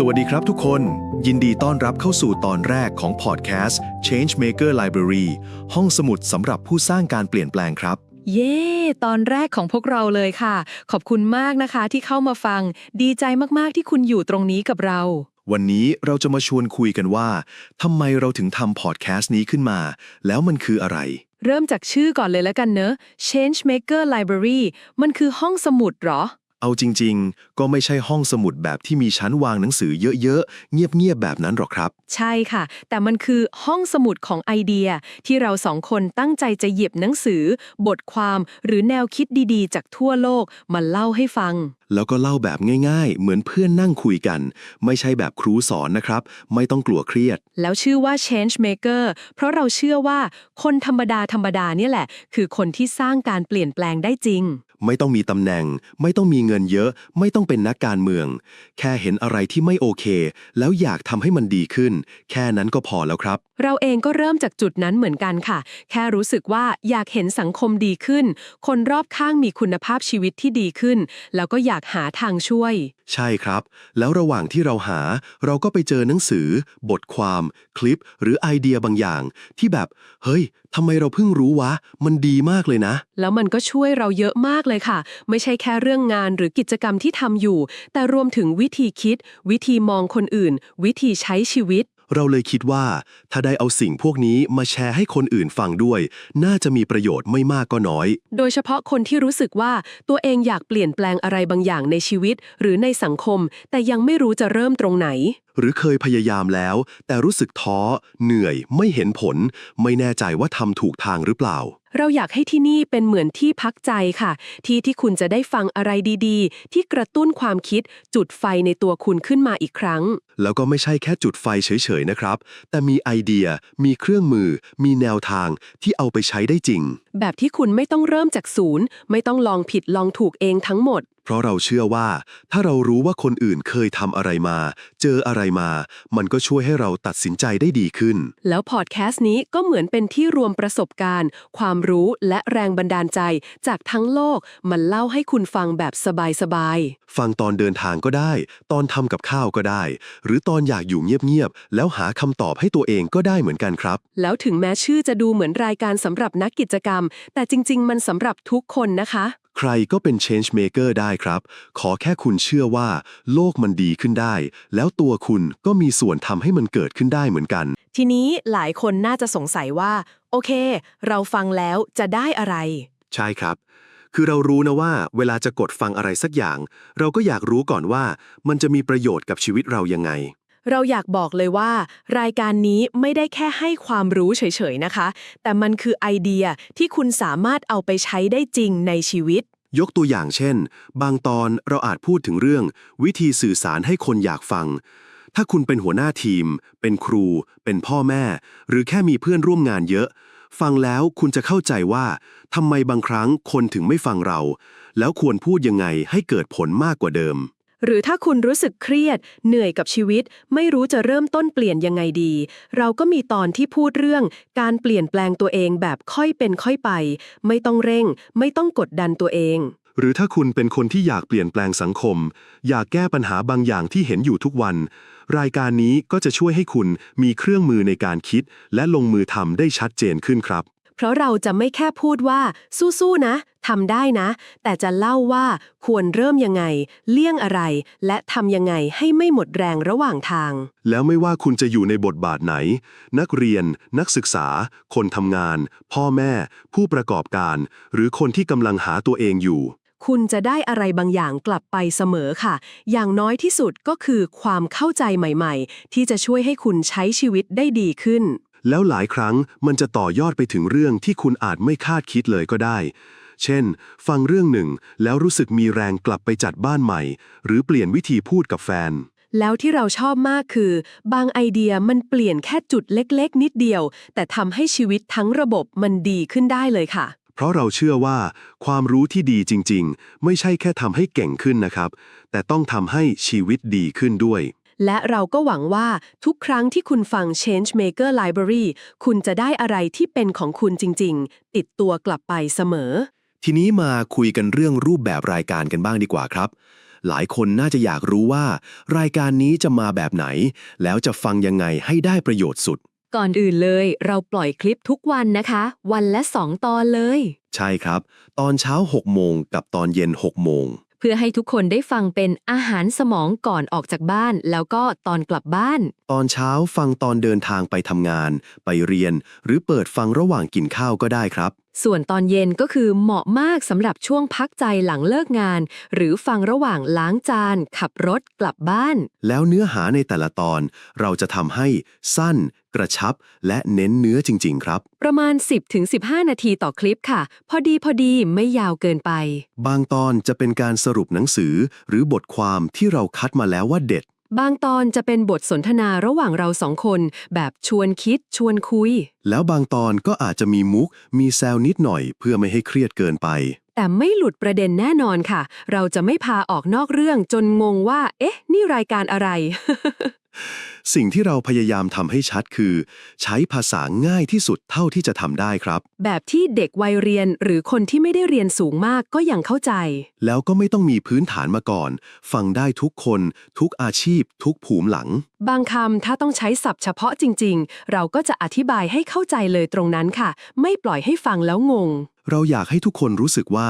สวัสดีครับทุกคน ยินดีต้อนรับเข้าสู่ตอนแรกของพอดแคสต์ Changemaker Library ห้องสมุดสำหรับผู้สร้างการเปลี่ยนแปลงครับ เย้ ตอนแรกของพวกเราเลยค่ะ ขอบคุณมากนะคะที่เข้ามาฟัง ดีใจมากๆที่คุณอยู่ตรงนี้กับเรา วันนี้เราจะมาชวนคุยกันว่าทำไมเราถึงทำพอดแคสต์นี้ขึ้นมา แล้วมันคืออะไร เริ่มจากชื่อก่อนเลยแล้วกันเนอะ Changemaker Library มันคือห้องสมุดเหรอ เอาจริง ๆ ก็ไม่ใช่ห้องสมุดแบบที่มีชั้นวางหนังสือเยอะ ๆ เงียบ ๆ แบบนั้นหรอกครับ ใช่ค่ะ แต่มันคือห้องสมุดของไอเดีย ที่เราสองคนตั้งใจจะหยิบหนังสือ บทความหรือแนวคิดดีๆ จากทั่วโลกมาเล่าให้ฟังแล้วก็เล่าแบบง่ายๆ เหมือนเพื่อนนั่งคุยกัน ไม่ใช่แบบครูสอนนะครับ ไม่ต้องกลัวเครียด แล้วชื่อว่า Changemaker เพราะเราเชื่อว่าคนธรรมดาธรรมดาเนี่ยแหละ คือคนที่สร้างการเปลี่ยนแปลงได้จริง ไม่ต้องมีตำแหน่ง ไม่ต้องมีเงินเยอะ ไม่ต้องเป็นนักการเมือง แค่เห็นอะไรที่ไม่โอเค แล้วอยากทำให้มันดีขึ้น แค่นั้นก็พอแล้วครับเราเองก็เริ่มจากจุดนั้นเหมือนกันค่ะ แค่รู้สึกว่าอยากเห็นสังคมดีขึ้น คนรอบข้างมีคุณภาพชีวิตที่ดีขึ้น แล้วก็อยากหาทางช่วย ใช่ครับ แล้วระหว่างที่เราหา เราก็ไปเจอหนังสือ บทความ คลิป หรือไอเดียบางอย่าง ที่แบบ เฮ้ยทำไมเราเพิ่งรู้วะ มันดีมากเลยนะ แล้วมันก็ช่วยเราเยอะมากเลยค่ะ ไม่ใช่แค่เรื่องงานหรือกิจกรรมที่ทำอยู่ แต่รวมถึงวิธีคิด วิธีมองคนอื่น วิธีใช้ชีวิต เราเลยคิดว่าถ้าได้เอาสิ่งพวกนี้มาแชร์ให้คนอื่นฟังด้วย น่าจะมีประโยชน์ไม่มากก็น้อย โดยเฉพาะคนที่รู้สึกว่าตัวเองอยากเปลี่ยนแปลงอะไรบางอย่างในชีวิต หรือในสังคม แต่ยังไม่รู้จะเริ่มตรงไหน หรือเคยพยายามแล้ว แต่รู้สึกท้อ เหนื่อย ไม่เห็นผล ไม่แน่ใจว่าทำถูกทางหรือเปล่า เราอยากให้ที่นี่เป็นเหมือนที่พักใจค่ะ ที่ที่คุณจะได้ฟังอะไรดีๆ ที่กระตุ้นความคิดจุดไฟในตัวคุณขึ้นมาอีกครั้ง แล้วก็ไม่ใช่แค่จุดไฟเฉยๆนะครับ แต่มีไอเดีย มีเครื่องมือ มีแนวทางที่เอาไปใช้ได้จริง แบบที่คุณไม่ต้องเริ่มจากศูนย์ ไม่ต้องลองผิดลองถูกเองทั้งหมด เพราะเราเชื่อว่า ถ้าเรารู้ว่าคนอื่นเคยทำอะไรมา เจออะไรมา มันก็ช่วยให้เราตัดสินใจได้ดีขึ้น แล้วพอดแคสต์นี้ก็เหมือนเป็นที่รวมประสบการณ์ ความรู้และแรงบันดาลใจ จากทั้งโลกมันเล่าให้คุณฟังแบบสบายๆฟังตอนเดินทางก็ได้ ตอนทำกับข้าวก็ได้ หรือตอนอยากอยู่เงียบๆแล้วหาคำตอบให้ตัวเองก็ได้เหมือนกันครับ แล้วถึงแม้ชื่อจะดูเหมือนรายการสำหรับนักกิจกรรมแต่จริง ๆ มันสำหรับทุกคนนะคะ ใครก็เป็น change maker ได้ครับ ขอแค่คุณเชื่อว่า โลกมันดีขึ้นได้ แล้วตัวคุณก็มีส่วนทำให้มันเกิดขึ้นได้เหมือนกัน ทีนี้หลายคนน่าจะสงสัยว่า โอเค เราฟังแล้วจะได้อะไร ใช่ครับ คือเรารู้นะว่า เวลาจะกดฟังอะไรสักอย่าง เราก็อยากรู้ก่อนว่า มันจะมีประโยชน์กับชีวิตเรายังไง เราอยากบอกเลยว่า รายการนี้ไม่ได้แค่ให้ความรู้เฉยๆนะคะ แต่มันคือไอเดียที่คุณสามารถเอาไปใช้ได้จริงในชีวิต ยกตัวอย่างเช่น บางตอนเราอาจพูดถึงเรื่อง วิธีสื่อสารให้คนอยากฟัง ถ้าคุณเป็นหัวหน้าทีม เป็นครู เป็นพ่อแม่ หรือแค่มีเพื่อนร่วมงานเยอะ ฟังแล้วคุณจะเข้าใจว่าทำไมบางครั้งคนถึงไม่ฟังเรา แล้วควรพูดยังไงให้เกิดผลมากกว่าเดิม หรือถ้าคุณรู้สึกเครียด เหนื่อยกับชีวิต ไม่รู้จะเริ่มต้นเปลี่ยนยังไงดี เราก็มีตอนที่พูดเรื่อง การเปลี่ยนแปลงตัวเองแบบค่อยเป็นค่อยไป ไม่ต้องเร่ง ไม่ต้องกดดันตัวเอง หรือถ้าคุณเป็นคนที่อยากเปลี่ยนแปลงสังคม อยากแก้ปัญหาบางอย่างที่เห็นอยู่ทุกวัน รายการนี้ก็จะช่วยให้คุณมีเครื่องมือในการคิด และลงมือทำได้ชัดเจนขึ้นครับ เพราะเราจะไม่แค่พูดว่า สู้ๆนะทำได้นะ แต่จะเล่าว่าควรเริ่มยังไง เลี่ยงอะไร และทำยังไงให้ไม่หมดแรงระหว่างทาง แล้วไม่ว่าคุณจะอยู่ในบทบาทไหน นักเรียน นักศึกษา คนทำงาน พ่อแม่ ผู้ประกอบการ หรือคนที่กำลังหาตัวเองอยู่ คุณจะได้อะไรบางอย่างกลับไปเสมอค่ะ อย่างน้อยที่สุดก็คือความเข้าใจใหม่ ๆ ที่จะช่วยให้คุณใช้ชีวิตได้ดีขึ้น แล้วหลายครั้งมันจะต่อยอดไปถึงเรื่องที่คุณอาจไม่คาดคิดเลยก็ได้ เช่น ฟังเรื่องหนึ่ง แล้วรู้สึกมีแรงกลับไปจัดบ้านใหม่ หรือเปลี่ยนวิธีพูดกับแฟน แล้วที่เราชอบมากคือ บางไอเดียมันเปลี่ยนแค่จุดเล็กๆ นิดเดียว แต่ทำให้ชีวิตทั้งระบบมันดีขึ้นได้เลยค่ะ เพราะเราเชื่อว่า ความรู้ที่ดีจริง ๆ ไม่ใช่แค่ทำให้เก่งขึ้นนะครับ แต่ต้องทำให้ชีวิตดีขึ้นด้วย และเราก็หวังว่าทุกครั้งที่คุณฟัง Changemaker Library คุณจะได้อะไรที่เป็นของคุณจริง ๆ ติดตัวกลับไปเสมอ ทีนี้มาคุยกันเรื่องรูปแบบรายการกันบ้างดีกว่าครับ หลายคนน่าจะอยากรู้ว่า รายการนี้จะมาแบบไหน แล้วจะฟังยังไงให้ได้ประโยชน์สุด ก่อนอื่นเลย เราปล่อยคลิปทุกวันนะคะ วันละ 2 ตอนเลย ใช่ครับ ตอนเช้า 6 โมงกับตอนเย็น 6 โมง เพื่อให้ทุกคนได้ฟังเป็นอาหารสมองก่อนออกจากบ้าน แล้วก็ตอนกลับบ้าน ตอนเช้าฟังตอนเดินทางไปทำงาน ไปเรียน หรือเปิดฟังระหว่างกินข้าวก็ได้ครับ ส่วนตอนเย็นก็คือเหมาะมากสำหรับช่วงพักใจหลังเลิกงาน หรือฟังระหว่างล้างจาน ขับรถกลับบ้าน แล้วเนื้อหาในแต่ละตอน เราจะทำให้สั้น กระชับ และเน้นเนื้อจริง ๆ ครับ ประมาณ 10-15 นาทีต่อคลิปค่ะ พอดีพอดีไม่ยาวเกินไป บางตอนจะเป็นการสรุปหนังสือ หรือบทความที่เราคัดมาแล้วว่าเด็ด บางตอนจะเป็นบทสนทนาระหว่างเราสองคน แบบชวนคิดชวนคุย แล้วบางตอนก็อาจจะมีมุก มีแซวนิดหน่อย เพื่อไม่ให้เครียดเกินไป แต่ไม่หลุดประเด็นแน่นอนค่ะ เราจะไม่พาออกนอกเรื่องจนงงว่า เอ๊ะ นี่รายการอะไร สิ่งที่เราพยายามทำให้ชัดคือ ใช้ภาษาง่ายที่สุดเท่าที่จะทำได้ครับ แบบที่เด็กวัยเรียนหรือคนที่ไม่ได้เรียนสูงมากก็ยังเข้าใจ แล้วก็ไม่ต้องมีพื้นฐานมาก่อน ฟังได้ทุกคน ทุกอาชีพ ทุกภูมิหลัง บางคำถ้าต้องใช้ศัพท์เฉพาะจริง ๆ เราก็จะอธิบายให้เข้าใจเลยตรงนั้นค่ะ ไม่ปล่อยให้ฟังแล้วงง เราอยากให้ทุกคนรู้สึกว่า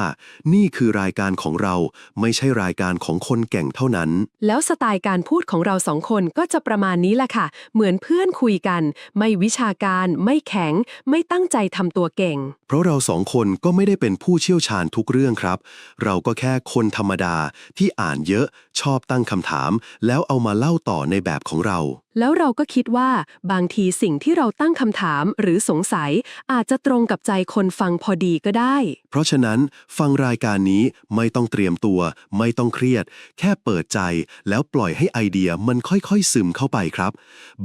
นี่คือรายการของเรา ไม่ใช่รายการของคนแก่งเท่านั้น แล้วสไตล์การพูดของเราสองคนก็จะประมาณนี้แหละค่ะ เหมือนเพื่อนคุยกัน ไม่วิชาการ ไม่แข็ง ไม่ตั้งใจทำตัวเก่ง เพราะเราสองคนก็ไม่ได้เป็นผู้เชี่ยวชาญทุกเรื่องครับ เราก็แค่คนธรรมดาที่อ่านเยอะชอบตั้งคำถาม แล้วเอามาเล่าต่อในแบบของเรา แล้วเราก็คิดว่าบางทีสิ่งที่เราตั้งคำถามหรือสงสัย อาจจะตรงกับใจคนฟังพอดีก็ได้ เพราะฉะนั้นฟังรายการนี้ไม่ต้องเตรียมตัว ไม่ต้องเครียด แค่เปิดใจ แล้วปล่อยให้ไอเดียมันค่อยๆซึมเข้าไปครับ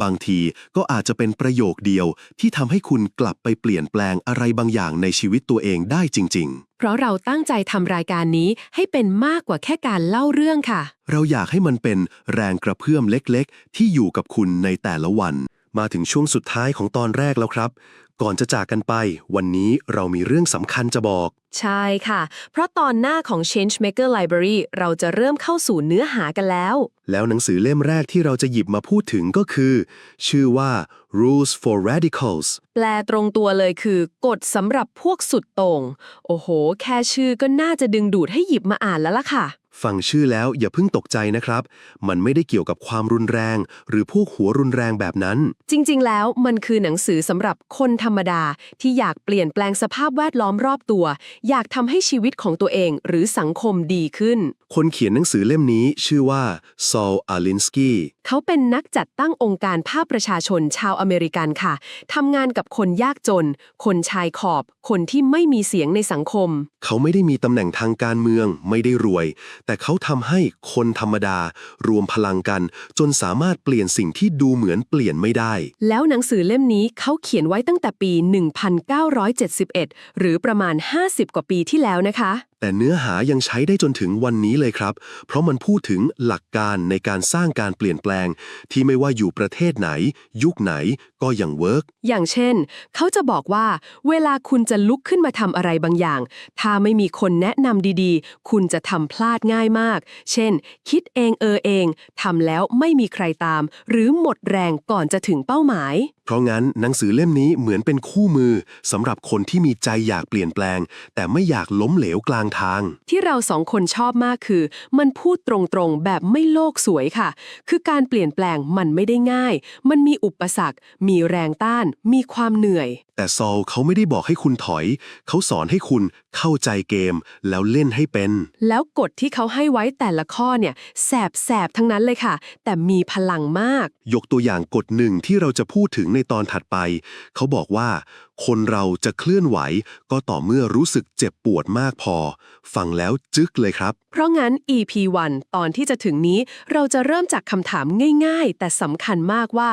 บางทีก็อาจจะเป็นประโยคเดียวที่ทำให้คุณกลับไปเปลี่ยนแปลงอะไรบางอย่างในชีวิตตัวเองได้จริง ๆ เพราะเราตั้งใจทำรายการนี้ให้เป็นมากกว่าแค่การเล่าเรื่องค่ะ เราอยากให้มันเป็นแรงกระเพื่อมเล็กๆ ที่อยู่กับคุณในแต่ละวัน มาถึงช่วงสุดท้ายของตอนแรกแล้วครับ ก่อนจะจากกันไป วันนี้เรามีเรื่องสำคัญจะบอก ใช่ค่ะ เพราะตอนหน้าของ Changemaker Library เราจะเริ่มเข้าสู่เนื้อหากันแล้ว แล้วหนังสือเล่มแรกที่เราจะหยิบมาพูดถึงก็คือ ชื่อว่า Rules for Radicals แปลตรงตัวเลยคือกฎสำหรับพวกสุดโต่ง โอ้โห แค่ชื่อก็น่าจะดึงดูดให้หยิบมาอ่านแล้วล่ะค่ะ ฟังชื่อแล้วอย่าเพิ่งตกใจนะครับ มันไม่ได้เกี่ยวกับความรุนแรง หรือพวกหัวรุนแรงแบบนั้น จริง ๆ แล้วมันคือหนังสือสำหรับคนธรรมดาที่อยากเปลี่ยนแปลงสภาพแวดล้อมรอบตัว อยากทำให้ชีวิตของตัวเองหรือสังคมดีขึ้น คนเขียนหนังสือเล่มนี้ชื่อว่าซอลอาลินสกี้เขาเป็นนักจัดตั้งองค์การภาคประชาชนชาวอเมริกันค่ะทำงานกับคนยากจน คนชายขอบ คนที่ไม่มีเสียงในสังคม เขาไม่ได้มีตำแหน่งทางการเมือง ไม่ได้รวยแต่เขาทำให้คนธรรมดารวมพลังกัน จนสามารถเปลี่ยนสิ่งที่ดูเหมือนเปลี่ยนไม่ได้ แล้วหนังสือเล่มนี้เขาเขียนไว้ตั้งแต่ปี 1971 หรือประมาณ 50 กว่าปีที่แล้วนะคะ แต่เนื้อหายังใช้ได้จนถึงวันนี้เลยครับ เพราะมันพูดถึงหลักการในการสร้างการเปลี่ยนแปลง ที่ไม่ว่าอยู่ประเทศไหน ยุคไหนก็ยังเวิร์กอย่างเช่น เขาจะบอกว่า เวลาคุณจะลุกขึ้นมาทำอะไรบางอย่าง ถ้าไม่มีคนแนะนำดีๆ คุณจะทำพลาดง่ายมาก เช่น คิดเองเออเองทำแล้วไม่มีใครตาม หรือหมดแรงก่อนจะถึงเป้าหมาย ราะงั้นหนังสือเล่มนี้เหมือนเป็นคู่มือสำหรับคนที่มีใจอยากเปลี่ยนแปลง แต่ไม่อยากล้มเหลวกลางทาง ที่เราสองคนชอบมากคือ มันพูดตรงๆ แบบไม่โลกสวยค่ะ คือการเปลี่ยนแปลงมันไม่ได้ง่าย มันมีอุปสรรค มีแรงต้าน มีความเหนื่อยแต่ซอลเขาไม่ได้บอกให้คุณถอย เขาสอนให้คุณเข้าใจเกม แล้วเล่นให้เป็น แล้วกฎที่เขาให้ไว้แต่ละข้อเนี่ยแสบแสบๆทั้งนั้นเลยค่ะ แต่มีพลังมาก ยกตัวอย่างกฎหนึ่งที่เราจะพูดถึงในตอนถัดไป เขาบอกว่า คนเราจะเคลื่อนไหวก็ต่อเมื่อรู้สึกเจ็บปวดมากพอ ฟังแล้วจึ๊กเลยครับ เพราะงั้น EP 1 ตอนที่จะถึงนี้ เราจะเริ่มจากคำถามง่าย ๆ แต่สำคัญมากว่า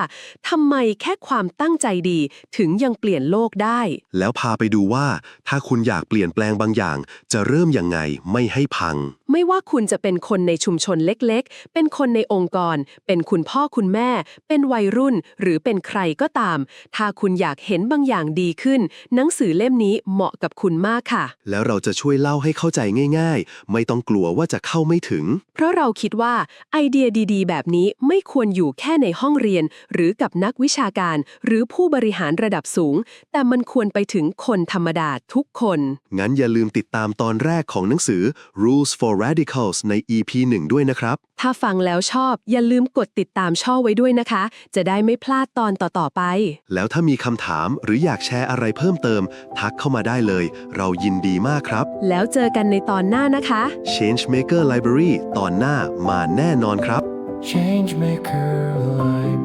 ทำไมแค่ความตั้งใจดีถึงยังเปลี่ยนโลกได้ แล้วพาไปดูว่า ถ้าคุณอยากเปลี่ยนแปลงบางอย่าง จะเริ่มยังไงไม่ให้พัง ไม่ว่าคุณจะเป็นคนในชุมชนเล็กๆ เป็นคนในองค์กร เป็นคุณพ่อคุณแม่ เป็นวัยรุ่น หรือเป็นใครก็ตาม ถ้าคุณอยากเห็นบางอย่างดีขึ้น หนังสือเล่มนี้เหมาะกับคุณมากค่ะ แล้วเราจะช่วยเล่าให้เข้าใจง่าย ๆ ไม่ต้องกลัวว่าจะเข้าไม่ถึง เพราะเราคิดว่าไอเดียดีๆ แบบนี้ไม่ควรอยู่แค่ในห้องเรียน หรือกับนักวิชาการ หรือผู้บริหารระดับสูง แต่มันควรไปถึงคนธรรมดาทุกคน งั้นอย่าลืมติดตามตอนแรกของหนังสือ Rules for Radicals ใน EP 1 ด้วยนะครับ ถ้าฟังแล้วชอบอย่าลืมกดติดตามช่องไว้ด้วยนะคะ จะได้ไม่พลาดตอนต่อๆไป แล้วถ้ามีคำถามหรืออยากแชร์อะไรเพิ่มเติม ทักเข้ามาได้เลย เรายินดีมากครับ แล้วเจอกันในตอนหน้านะคะ Changemaker Library ตอนหน้ามาแน่นอนครับ Changemaker Library.